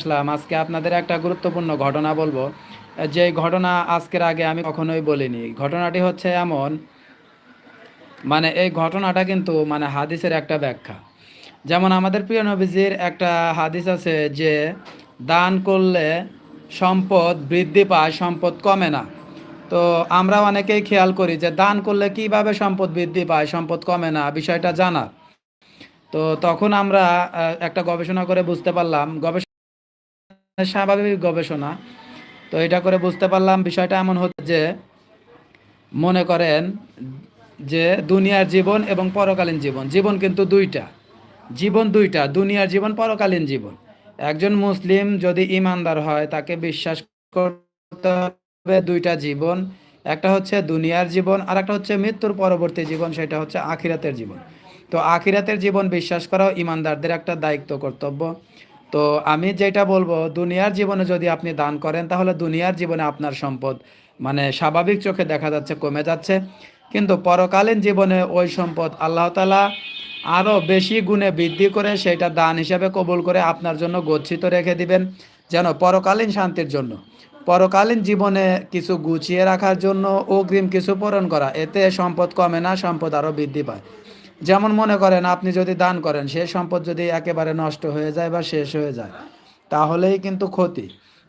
আসলাম, আজকে আপনাদের একটা গুরুত্বপূর্ণ ঘটনা বলব। যে ঘটনা আজকের আগে আমি কখনোই বলিনি। ঘটনাটি হচ্ছে এমন মানে এই ঘটনাটা কিন্তু মানে হাদিসের একটা ব্যাখ্যা। যেমন আমাদের প্রিয় নবীজির একটা হাদিস আছে যে, দান করলে সম্পদ বৃদ্ধি পায়, সম্পদ কমে না। তো আমরা অনেকেই খেয়াল করি যে, দান করলে কীভাবে সম্পদ বৃদ্ধি পায়, সম্পদ কমে না? বিষয়টা জানার। তো তখন আমরা একটা গবেষণা করে বুঝতে পারলাম। গবেষণা স্বাভাবিক গবেষণা। তো এটা করে বুঝতে পারলাম, বিষয়টা এমন হচ্ছে যে মনে করেন যে দুনিয়ার জীবন এবং পরকালীন জীবন জীবন কিন্তু দুইটা। জীবন দুইটা, দুনিয়ার জীবন, পরকালীন জীবন। একজন মুসলিম যদি ইমানদার হয়, তাকে বিশ্বাস করতে হবে দুইটা জীবন। একটা হচ্ছে দুনিয়ার জীবন আর একটা হচ্ছে মৃত্যুর পরবর্তী জীবন, সেটা হচ্ছে আখিরাতের জীবন। তো আখিরাতের জীবন বিশ্বাস করাও ইমানদারদের একটা দায়িত্ব, কর্তব্য। তো আমি যেটা বলব, দুনিয়ার জীবনে যদি আপনি দান করেন, তাহলে দুনিয়ার জীবনে আপনার সম্পদ মানে স্বাভাবিক চোখে দেখা যাচ্ছে, কমে যাচ্ছে। কিন্তু পরকালীন জীবনে ওই সম্পদ আল্লাহ তালা আরও বেশি গুণে বৃদ্ধি করে সেটা দান হিসাবে কবুল করে আপনার জন্য গচ্ছিত রেখে দিবেন, যেন পরকালীন শান্তির জন্য। পরকালীন জীবনে কিছু গুছিয়ে রাখার জন্য অগ্রিম কিছু পূরণ করা, এতে সম্পদ কমে না, সম্পদ আরও বৃদ্ধি পায়। যেমন মনে করেন, আপনি যদি দান করেন সেই সম্পদ যদি একেবারে নষ্ট হয়ে যায় বা শেষ হয়ে যায়, তাহলেই কিন্তু ক্ষতি।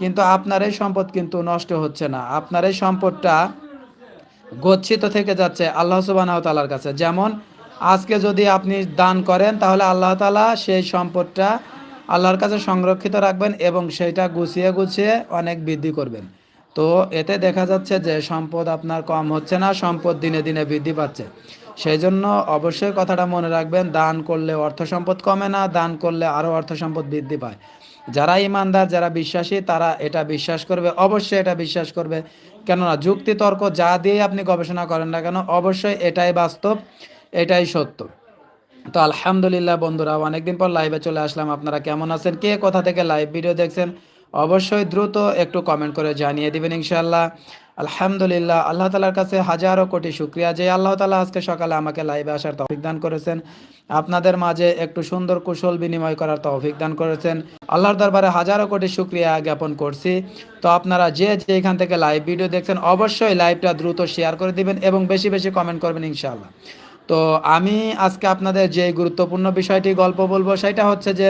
কিন্তু আপনার এই সম্পদ কিন্তু নষ্ট হচ্ছে না। আপনার এই সম্পদটা গচ্ছিত থেকে যাচ্ছে আল্লাহ সুবাহ তালার কাছে। যেমন, আজকে যদি আপনি দান করেন, তাহলে আল্লাহ তালা সেই সম্পদটা আল্লাহর কাছে সংরক্ষিত রাখবেন এবং সেইটা গুছিয়ে গুছিয়ে অনেক বৃদ্ধি করবেন। তো এতে দেখা যাচ্ছে যে সম্পদ আপনার কম হচ্ছে না, সম্পদ দিনে দিনে বৃদ্ধি পাচ্ছে। সেই জন্য অবশ্যই কথাটা মনে রাখবেন, দান করলে অর্থ সম্পদ কমে না, দান করলে আরও অর্থ সম্পদ বৃদ্ধি পায়। যারা ইমানদার, যারা বিশ্বাসী, তারা এটা বিশ্বাস করবে, অবশ্যই এটা বিশ্বাস করবে। কেননা যুক্তি, তর্ক যা দিয়ে আপনি গবেষণা করেন না কেন, অবশ্যই এটাই বাস্তব, এটাই সত্য। তো আলহামদুলিল্লাহ বন্ধুরা, অনেকদিন পর লাইভে চলে আসলাম। আপনারা কেমন আছেন, কে কোথা থেকে লাইভ ভিডিও দেখছেন, অবশ্যই দ্রুত একটু কমেন্ট করে জানিয়ে দিবেন ইনশাআল্লাহ। আলহামদুলিল্লাহ, আল্লাহ তালার কাছে হাজারো কোটি শুক্রিয়া যে আল্লাহ তালা আজকে সকালে আমাকে লাইভে আসার তৌফিক দান করেছেন। আপনাদের মাঝে একটু সুন্দর কুশল বিনিময় করার তৌফিক দান করেছেন। আল্লাহর দরবারে হাজারো কোটি শুক্রিয়া জ্ঞাপন করছি। তো আপনারা যে যেখান থেকে লাইভ ভিডিও দেখছেন, অবশ্যই লাইভটা দ্রুত শেয়ার করে দিবেন এবং বেশি বেশি কমেন্ট করবেন ইনশাআল্লাহ। তো আমি আজকে আপনাদের যে গুরুত্বপূর্ণ বিষয়টি গল্প বলব, সেটা হচ্ছে যে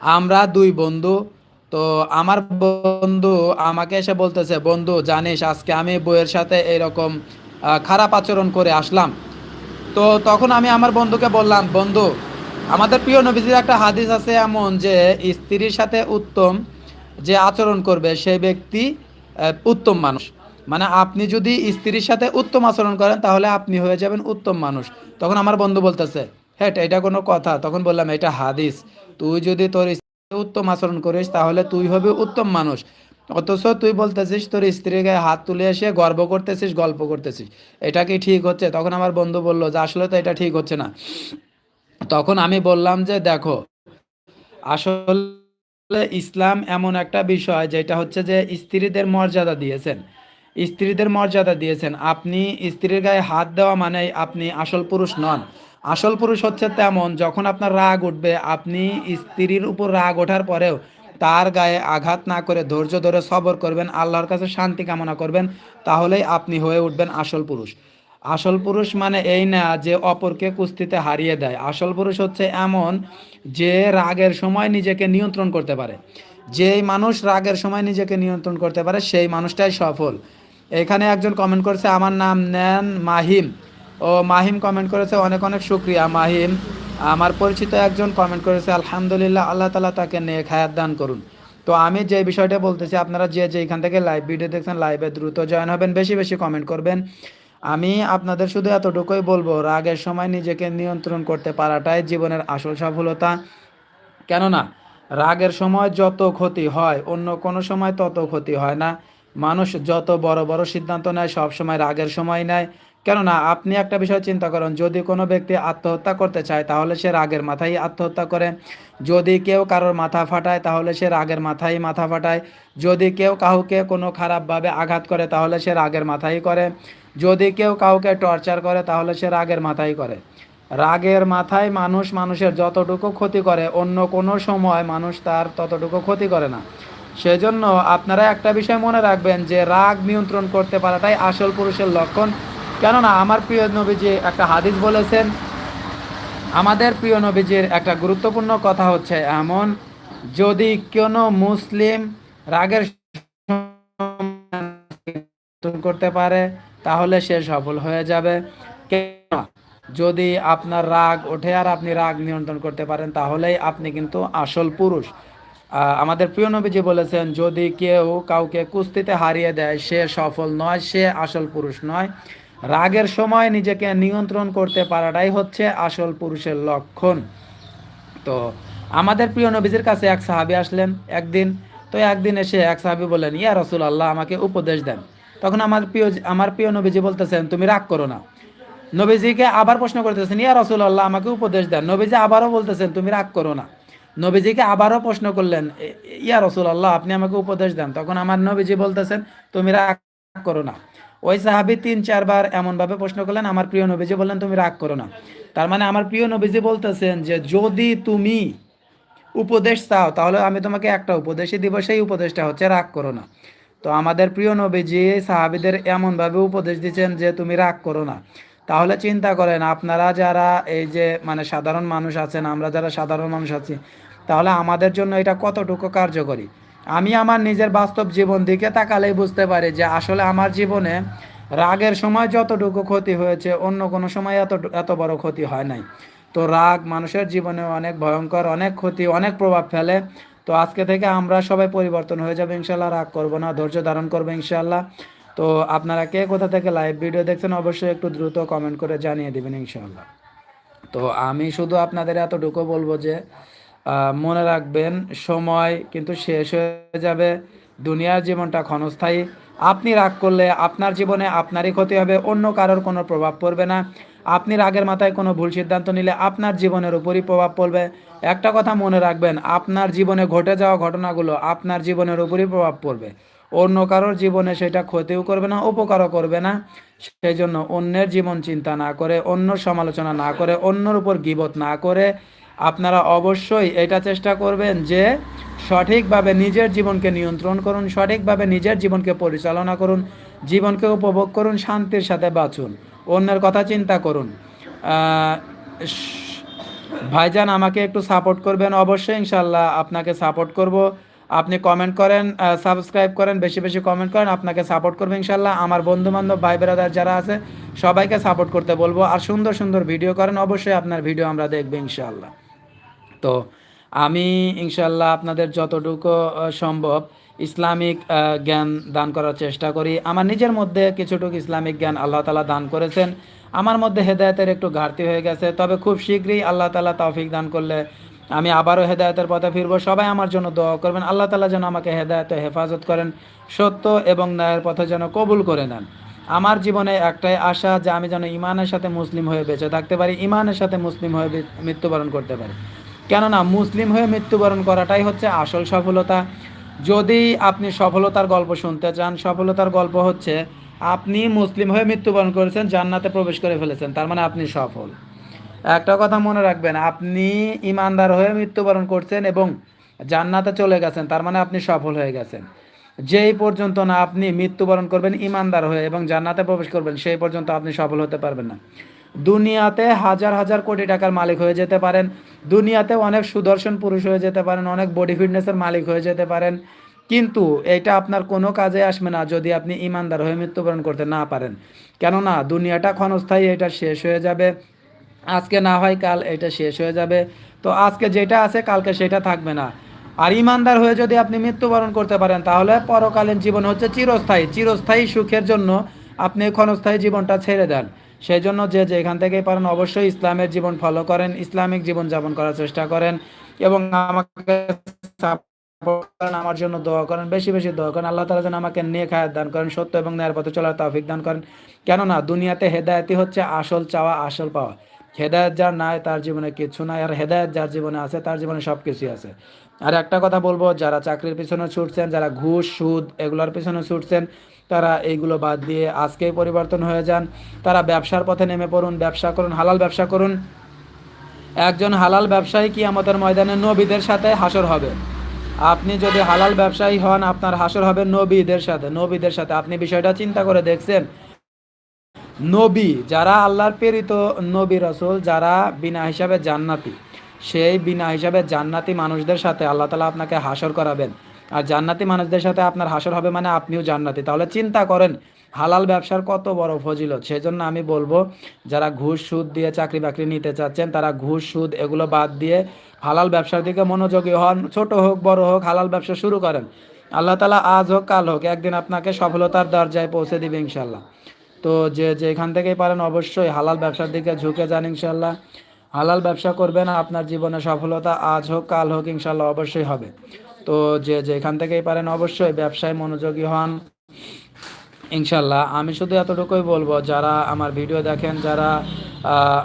আমরা দুই বন্ধু তো আমার বন্ধু আমাকে এসে বলতেছে, বন্ধু, জানিস, আজকে আমি বইয়ের সাথে এরকম খারাপ আচরণ করে আসলাম। তো তখন আমি আমার বন্ধুকে বললাম, বন্ধু, আমাদের প্রিয় নবীজির একটা হাদিস আছে এমন যে, স্ত্রীর সাথে উত্তম যে আচরণ করবে, সে ব্যক্তি উত্তম মানুষ। মানে আপনি যদি স্ত্রীর সাথে উত্তম আচরণ করেন, তাহলে আপনি হয়ে যাবেন উত্তম মানুষ। তখন আমার বন্ধু বলতেছে হ্যাঁ এটা কোনো কথা। তখন বললাম, এটা হাদিস। তুই যদি তোর উত্তম আচরণ করিস, তাহলে তুই হবে উত্তম মানুষ। অথচ তুই বলতেছিস, তোর স্ত্রীর গায়ে হাত তুলে এসে গর্ব করতেছিস, গল্প করতেছিস। এটা কি ঠিক হচ্ছে? তখন আমার বন্ধু বলল, যে, আসলে তো এটা ঠিক হচ্ছে না। তখন আমি বললাম যে, দেখো, আসলে ইসলাম এমন একটা বিষয়, যেটা হচ্ছে যে, স্ত্রীদের মর্যাদা দিয়েছেন। স্ত্রীদের মর্যাদা দিয়েছেন। আপনি স্ত্রীর গায়ে হাত দেওয়া মানে আপনি আসল পুরুষ নন। আসল পুরুষ হচ্ছে তেমন, যখন আপনার রাগ উঠবে, আপনি স্ত্রীর উপর রাগ ওঠার পরেও তার গায়ে আঘাত না করে ধৈর্য ধরে সবর করবেন, আল্লাহর কাছে শান্তি কামনা করবেন, তাহলেই আপনি হয়ে উঠবেন আসল পুরুষ। আসল পুরুষ মানে এই না যে অপরকে কুস্তিতে হারিয়ে দেয়। আসল পুরুষ হচ্ছে এমন যে রাগের সময় নিজেকে নিয়ন্ত্রণ করতে পারে। যেই মানুষ রাগের সময় নিজেকে নিয়ন্ত্রণ করতে পারে, সেই মানুষটাই সফল। এখানে একজন কমেন্ট করছে, আমার নাম নেন মাহিম। ও মাহিম কমেন্ট করেছে, অনেক অনেক শুক্রিয়া মাহিম। আমার পরিচিত একজন কমেন্ট করেছে, আলহামদুলিল্লাহ, আল্লাহ তালা তাকে নেক খায়াত দান করুন। তো আমি যে বিষয়টা বলতেছি, আপনারা যে যে এখান থেকে লাইভ ভিডিও দেখছেন লাইভে দ্রুত জয়েন হবেন, বেশি বেশি কমেন্ট করবেন। আমি আপনাদের শুধু এতটুকুই বলব, রাগের সময় নিজেকে নিয়ন্ত্রণ করতে পারাটাই জীবনের আসল সফলতা। কেননা, রাগের সময় যত ক্ষতি হয়, অন্য কোনো সময় তত ক্ষতি হয় না। মানুষ যত বড় বড় সিদ্ধান্ত নেয়, সব সময় রাগের সময় নেয়। কেননা আপনি একটা বিষয় চিন্তা করেন, যদি কোনো ব্যক্তি আত্মহত্যা করতে চায়, তাহলে সে রাগের মাথায় আত্মহত্যা করে। যদি কেউ কারোর মাথা ফাটায়, তাহলে সে রাগের মাথায় মাথা ফাটায়। যদি কেউ কাউকে কোনো খারাপভাবে আঘাত করে, তাহলে সে রাগের মাথায় করে। যদি কেউ কাউকে টর্চার করে, তাহলে সে রাগের মাথায় করে। রাগের মাথায় মানুষ মানুষের যতটুকু ক্ষতি করে, অন্য কোনো সময় মানুষ তার ততটুকু ক্ষতি করে না। সেজন্য আপনারা একটা বিষয় মনে রাখবেন যে, রাগ নিয়ন্ত্রণ করতে পারাটাই আসল পুরুষের লক্ষণ। কেননা আমার প্রিয় নবীজি একটা হাদিস বলেছেন, আমাদের প্রিয় নবীজির একটা গুরুত্বপূর্ণ কথা হচ্ছে এমন, যদি কোনো মুসলিম রাগের করতে পারে, তাহলে সে সফল হয়ে যাবে। যদি আপনার রাগ ওঠে আর আপনি রাগ নিয়ন্ত্রণ করতে পারেন, তাহলেই আপনি কিন্তু আসল পুরুষ। আমাদের প্রিয় নবীজি বলেছেন, যদি কেউ কাউকে কুস্তিতে হারিয়ে দেয়, সে সফল নয়, সে আসল পুরুষ নয়। রাগের সময় নিজেকে নিয়ন্ত্রণ করতে পারাটাই হচ্ছে আসল পুরুষের লক্ষণ। তো আমাদের প্রিয় নবীজির কাছে এক সাহাবি আসলেন একদিন, তো একদিন এসে এক সাহাবি বললেন, ইয়া রসুল আল্লাহ আমাকে উপদেশ দেন। তখন আমার প্রিয় আমার প্রিয় নবীজি বলতেছেন, তুমি রাগ করো না। নবীজিকে আবার প্রশ্ন করতেছেন, ইয়া রসুল আল্লাহ আমাকে উপদেশ দেন। নবীজি আবারও বলতেছেন, তুমি রাগ করো না। নবীজিকে আবারও প্রশ্ন করলেন, ইয়া রসুল আল্লাহ আপনি আমাকে উপদেশ দেন? তখন আমার নবীজি বলতেছেন, তুমি রাগ করো না। ওই সাহাবি তিন, চারবার এমনভাবে প্রশ্ন করলেন, আমার প্রিয় নবীজি বললেন, তুমি রাগ করো না। তার মানে আমার প্রিয় নবীজি বলতেছেন যে, যদি তুমি উপদেশ চাও, তাহলে আমি তোমাকে একটা উপদেশই দিব, সেই উপদেশটা হচ্ছে রাগ করো না। তো আমাদের প্রিয় নবীজি সাহাবিদের এমনভাবে উপদেশ দিচ্ছেন যে, তুমি রাগ করো না। তাহলে চিন্তা করেন, আপনারা যারা এই যে মানে সাধারণ মানুষ আছেন, আমরা যারা সাধারণ মানুষ আছি, তাহলে আমাদের জন্য এটা কতটুকু কার্যকরী? আমি আমার নিজের বাস্তব জীবন দিকে তাকালেই বুঝতে পারি যে আসলে আমার জীবনে রাগের সময় যতটুকু ক্ষতি হয়েছে, অন্য কোনো সময় এত এত বড় ক্ষতি হয় নাই। তো রাগ মানুষের জীবনে অনেক ভয়ঙ্কর, অনেক ক্ষতি, অনেক প্রভাব ফেলে। তো আজকে থেকে আমরা সবাই পরিবর্তন হয়ে যাবে ইনশাল্লাহ রাগ করব না, ধৈর্য ধারণ করব ইনশাল্লাহ তো আপনারা কে কোথা থেকে লাইভ ভিডিও দেখছেন অবশ্যই একটু দ্রুত কমেন্ট করে জানিয়ে দেবেন ইনশাল্লাহ তো আমি শুধু আপনাদের এতটুকু বলব যে মনে রাখবেন, সময় কিন্তু শেষ হয়ে যাবে। দুনিয়ার জীবনটা ক্ষণস্থায়ী। আপনি রাগ করলে আপনার জীবনে আপনারই ক্ষতি হবে, অন্য কারোর কোনো প্রভাব পড়বে না। আপনি রাগের মাথায় কোনো ভুল সিদ্ধান্ত নিলে আপনার জীবনের উপরই প্রভাব পড়বে। একটা কথা মনে রাখবেন, আপনার জীবনে ঘটে যাওয়া ঘটনাগুলো আপনার জীবনের উপরই প্রভাব পড়বে। অন্য কারোর জীবনে সেটা ক্ষতিও করবে না, উপকারও করবে না। সেই জন্য অন্যের জীবন চিন্তা না করে, অন্য সমালোচনা না করে, অন্যর উপর গিবত না করে আপনারা অবশ্যই এটা চেষ্টা করবেন যে সঠিকভাবে নিজের জীবনকে নিয়ন্ত্রণ করুন, সঠিকভাবে নিজের জীবনকে পরিচালনা করুন, জীবনকে উপভোগ করুন, শান্তির সাথে বাঁচুন। অন্যের কথা চিন্তা করুন। ভাইজান, আমাকে একটু সাপোর্ট করবেন? অবশ্যই ইনশাল্লাহ আপনাকে সাপোর্ট করব। আপনি কমেন্ট করেন সাবস্ক্রাইব করেন, বেশি বেশি কমেন্ট করেন, আপনাকে সাপোর্ট করব ইনশাল্লাহ আমার বন্ধু বান্ধব ভাই বেড়াদার যারা আছে, সবাইকে সাপোর্ট করতে বলব। আর সুন্দর সুন্দর ভিডিও করেন, অবশ্যই আপনার ভিডিও আমরা দেখব ইনশাল্লাহ তো আমি ইনশাল্লাহ আপনাদের যতটুকু সম্ভব ইসলামিক জ্ঞান দান করার চেষ্টা করি। আমার নিজের মধ্যে কিছুটুকু ইসলামিক জ্ঞান আল্লাহ তালা দান করেছেন। আমার মধ্যে হেদায়তের একটু ঘাটতি হয়ে গেছে, তবে খুব শীঘ্রই আল্লাহ তালা তৌফিক দান করলে আমি আবারও হেদায়তের পথে ফিরবো। সবাই আমার জন্য দোয়া করবেন, আল্লাহ তালা যেন আমাকে হেদায়তে হেফাজত করেন, সত্য এবং ন্যায়ের পথে যেন কবুল করে নেন। আমার জীবনে একটাই আশা যে আমি যেন ইমানের সাথে মুসলিম হয়ে বেঁচে থাকতে পারি ইমানের সাথে মুসলিম হয়ে মৃত্যুবরণ করতে পারি। কেননা মুসলিম হয়ে মৃত্যুবরণ করাটাই হচ্ছে আসল সফলতা। যদি আপনি সফলতার গল্প শুনতে চান, সফলতার গল্প হচ্ছে আপনি মুসলিম হয়ে মৃত্যুবরণ করেছেন, জান্নাতে প্রবেশ করে ফেলেছেন, তার মানে আপনি সফল। একটা কথা মনে রাখবেন, আপনি ইমানদার হয়ে মৃত্যুবরণ করছেন এবং জান্নাতে চলে গেছেন, তার মানে আপনি সফল হয়ে গেছেন। যেই পর্যন্ত না আপনি মৃত্যুবরণ করবেন ইমানদার হয়ে এবং জান্নাতে প্রবেশ করবেন, সেই পর্যন্ত আপনি সফল হতে পারবেন না। দুনিয়াতে হাজার হাজার কোটি টাকার মালিক হয়ে যেতে পারেন। দুনিয়াতে অনেক সুদর্শন পুরুষ হয়ে যেতে পারেন, অনেক বডি ফিটনেসের মালিক হয়ে যেতে পারেন। কিন্তু এটা আপনার কোনো কাজে আসবে না যদি আপনি ইমানদার হয়ে মৃত্যুবরণ করতে না পারেন। কেননা দুনিয়াটা ক্ষণস্থায়ী, এটা শেষ হয়ে যাবে। আজকে না হয় কাল, এটা শেষ হয়ে যাবে। তো আজকে যেটা আছে, কালকে সেটা থাকবে না। আর ইমানদার হয়ে যদি আপনি মৃত্যুবরণ করতে পারেন, তাহলে পরকালীন জীবন হচ্ছে চিরস্থায়ী। চিরস্থায়ী সুখের জন্য আপনি ক্ষণস্থায়ী জীবনটা ছেড়ে দেন। সেই জন্য যে যেখান থেকেই পারেন অবশ্যই ইসলামের জীবন ফলো করেন, ইসলামিক জীবন যাপন করার চেষ্টা করেন এবং আমাকে আমার জন্য দোয়া করেন, বেশি বেশি দোয়া করেন। আল্লাহ তালা যেন আমাকে নিয়ে খায়াত দান করেন, সত্য এবং ন্যায়ের পথে চলার তাফিক দান করেন। কেননা দুনিয়াতে হেদায়তি হচ্ছে আসল চাওয়া, আসল পাওয়া। হেদায়ত যার নাই, তার জীবনে কিছু নাই। আর হেদায়ত যার জীবনে আছে, তার জীবনে সব কিছুই আছে। আর একটা কথা বলব, যারা চাকরির পিছনে ছুটছেন, যারা ঘুষ, সুদ এগুলোর পিছনে ছুটছেন, তারা এইগুলো বাদ দিয়ে আজকেই পরিবর্তন হয়ে যান। তারা ব্যবসার পথে নেমে পড়ুন, ব্যবসা করুন, হালাল ব্যবসা করুন। একজন হালাল ব্যবসায়ী কি আমাদের ময়দানে নবীদের সাথে হাসর হবে। আপনি যদি হালাল ব্যবসায়ী হন, আপনার হাসর হবে নবীদের সাথে নবীদের সাথে। আপনি বিষয়টা চিন্তা করে দেখছেন। নবী, যারা আল্লাহর প্রেরিত নবী রসুল, যারা বিনা হিসাবে জান্নাতি। সেই বিনা হিসাবে জান্নাতি মানুষদের সাথে আল্লাহ তালা আপনাকে হাসর করাবেন। আর জান্নাতি মানুষদের সাথে আপনার হাসর হবে মানে আপনিও জান্নাতি। তাহলে চিন্তা করেন, হালাল ব্যবসার কত বড় ফজিলত। সেই জন্য আমি বলব, যারা ঘুষ সুদ দিয়ে চাকরি বাকরি নিতে চাচ্ছেন, তারা ঘুষ সুদ এগুলো বাদ দিয়ে হালাল ব্যবসার দিকে মনোযোগী হন। ছোট হোক, বড় হোক, হালাল ব্যবসা শুরু করেন। আল্লাহ তালা আজ হোক, কাল হোক, একদিন আপনাকে সফলতার দরজায় পৌঁছে দিবে ইনশাল্লাহ তো যে যেখান থেকেই পারেন অবশ্যই হালাল ব্যবসার দিকে ঝুঁকে যান ইনশাল্লাহ হালাল ব্যবসা করবেন আপনার জীবনে সফলতা আজ হোক, কাল হোক ইনশাল্লাহ অবশ্যই হবে। তো যে যেখান থেকেই পারেন অবশ্যই ব্যবসায় মনোযোগী হন। ইনশাল্লাহ আমি শুধু এতটুকুই বলব, যারা আমার ভিডিও দেখেন, যারা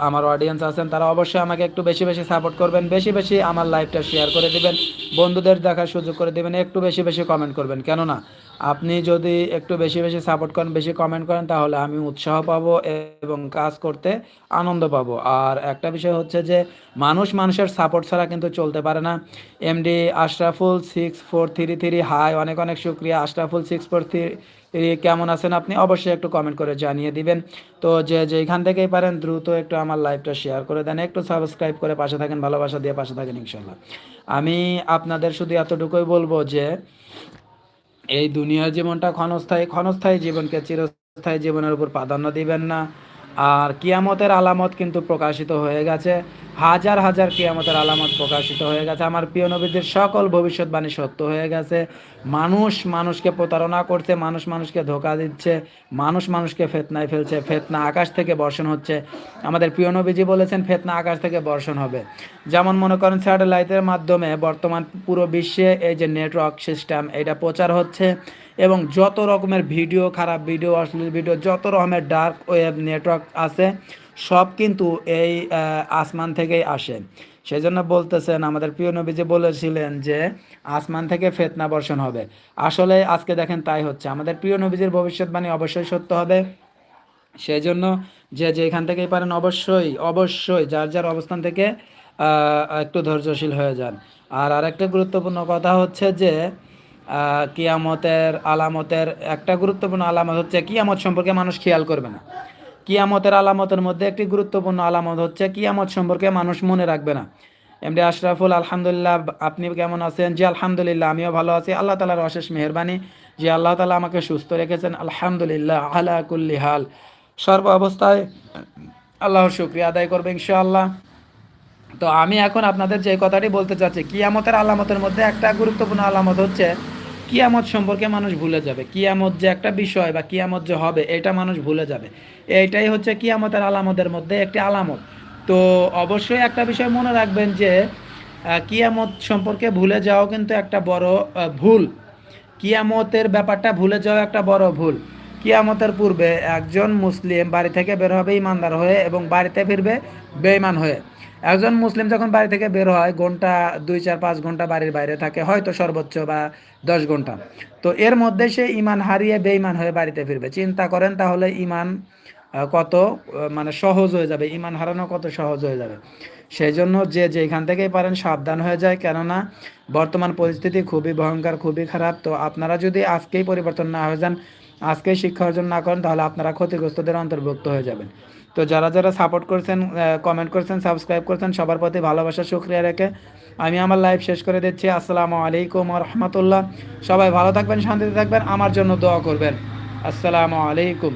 আমার অডিয়েন্স আছেন, তারা অবশ্যই আমাকে একটু বেশি বেশি সাপোর্ট করবেন, বেশি বেশি আমার লাইভটা শেয়ার করে দিবেন, বন্ধুদের দেখার সুযোগ করে দিবেন, একটু বেশি বেশি কমেন্ট করবেন, কেননা আপনি যদি একটু বেশি বেশি সাপোর্ট করেন, বেশি কমেন্ট করেন, তাহলে আমি উৎসাহ পাবো এবং কাজ করতে আনন্দ পাবো। আর একটা বিষয় হচ্ছে যে, মানুষ মানুষের সাপোর্ট ছাড়া কিন্তু চলতে পারে না। MD Ashraful six four three three high অনেক অনেক শুক্রিয়া। আশরাফুল সিক্স ফোর থ্রি কেমন আছেন আপনি? অবশ্যই একটু কমেন্ট করে জানিয়ে দিবেন। তো যে যেখান থেকেই পারেন, দ্রুত একটু আমার লাইভটা শেয়ার করে দেন। একটু সাবস্ক্রাইব করে পাশে থাকেন, ভালোবাসা দিয়ে পাশে থাকেন, ইনশাল্লাহ। আমি আপনাদের শুধু এতটুকুই বলব যে এই দুনিয়ার জীবনটা ক্ষণস্থায়ী ক্ষণস্থায়ী জীবনকে চিরস্থায়ী জীবনের উপর প্রাধান্য দিবেন না। আর কিয়ামতের আলামত কিন্তু প্রকাশিত হয়ে গেছে। হাজার হাজার কিয়ামতের আলামত প্রকাশিত হয়ে গেছে। আমার প্রিয় নবীদের সকল ভবিষ্যৎবাণী সত্য হয়ে গেছে। মানুষ মানুষকে প্রতারণা করছে, মানুষ মানুষকে ধোকা দিচ্ছে, মানুষ মানুষকে ফেতনায় ফেলছে, ফেতনা আকাশ থেকে বর্ষণ হচ্ছে। আমাদের প্রিয় নবীজি বলেছেন, ফেতনা আকাশ থেকে বর্ষণ হবে। যেমন মনে করেন, স্যাটেলাইটের মাধ্যমে বর্তমান পুরো বিশ্বে এই যে নেটওয়ার্ক সিস্টেম, এটা প্রচার হচ্ছে। এবং যত রকমের ভিডিও, খারাপ ভিডিও, অশ্লীল ভিডিও, যত রকমের ডার্ক ওয়েব নেটওয়ার্ক আছে, সব কিন্তু এই আসমান থেকেই আসে। সেই জন্য বলতেছেন, আমাদের প্রিয় নবীজি বলেছিলেন যে, আসমান থেকে ফেতনা বর্ষণ হবে। আসলে আজকে দেখেন তাই হচ্ছে। আমাদের প্রিয় নবীজির ভবিষ্যৎবাণী অবশ্যই সত্য হবে। সেই জন্য যে যেখান থেকেই পারেন অবশ্যই অবশ্যই যার যার অবস্থান থেকে একটু ধৈর্যশীল হয়ে যান। আর আরেকটা গুরুত্বপূর্ণ কথা হচ্ছে যে কিয়ামতের আলামতের একটা গুরুত্বপূর্ণ আলামত হচ্ছে কিয়ামত সম্পর্কে মানুষ খেয়াল করবে না। কিয়ামতের আলামতের মধ্যে একটি গুরুত্বপূর্ণ আলামত হচ্ছে কিয়ামত সম্পর্কে মানুষ মনে রাখবে না। এমডি আশরাফুল, আলহামদুলিল্লাহ, আপনি কেমন আছেন? জি, আলহামদুলিল্লাহ, আমিও ভালো আছি। আল্লাহ তালার অশেষ মেহরবানি। যে আল্লাহ তালা আমাকে সুস্থ রেখেছেন। আলহামদুলিল্লাহ, আলা কুল্লি হাল। সর্ব অবস্থায় আল্লাহর শুক্রিয়া আদায় করবে ইনশাআল্লাহ। তো আমি এখন আপনাদের যে কথাটি বলতে চাচ্ছি, কিয়ামতের আলামতের মধ্যে একটা গুরুত্বপূর্ণ আলামত হচ্ছে কিয়ামত সম্পর্কে মানুষ ভুলে যাবে। কিয়ামত যে একটা বিষয় বা কিয়ামত যে হবে, এটা মানুষ ভুলে যাবে। এইটাই হচ্ছে কিয়ামতের আলামতের মধ্যে একটি আলামত। তো অবশ্যই একটা বিষয় মনে রাখবেন যে কিয়ামত সম্পর্কে ভুলে যাওয়া কিন্তু একটা বড় ভুল। কিয়ামতের ব্যাপারটা ভুলে যাওয়া একটা বড় ভুল। কিয়ামতের পূর্বে একজন মুসলিম বাড়ি থেকে বের হবে ইমানদার হয়ে এবং বাড়িতে ফিরবে বেঈমান হয়ে। একজন মুসলিম যখন বাড়ি থেকে বের হয়, ঘণ্টা দুই, চার, পাঁচ ঘণ্টা বাড়ির বাইরে থাকে, হয়তো সর্বোচ্চ বা দশ ঘণ্টা। তো এর মধ্যে সে ইমান হারিয়ে বেঈমান হয়ে বাড়িতে ফিরবে। চিন্তা করেন তাহলে ইমান কত মানে সহজ হয়ে যাবে। ইমান হারানো কত সহজ হয়ে যাবে। সেই জন্য যে যেখান থেকেই পারেন সাবধান হয়ে যায়। কেননা বর্তমান পরিস্থিতি খুবই ভয়ঙ্কর, খুবই খারাপ। তো আপনারা যদি আজকেই পরিবর্তন না হয়ে যান, আজকেই শিক্ষা অর্জন না করেন, তাহলে আপনারা ক্ষতিগ্রস্তদের অন্তর্ভুক্ত হয়ে যাবেন। তো যারা যারা সাপোর্ট করছেন কমেন্ট করছেন সাবস্ক্রাইব করছেন, সবার প্রতি ভালোবাসা, শুক্রিয়া রেখে আমি আমার লাইভ শেষ করে দিচ্ছি। আসসালামু আলাইকুম রহমতুল্লাহ। সবাই ভালো থাকবেন, শান্তিতে থাকবেন, আমার জন্য দোয়া করবেন। আসসালামু আলাইকুম।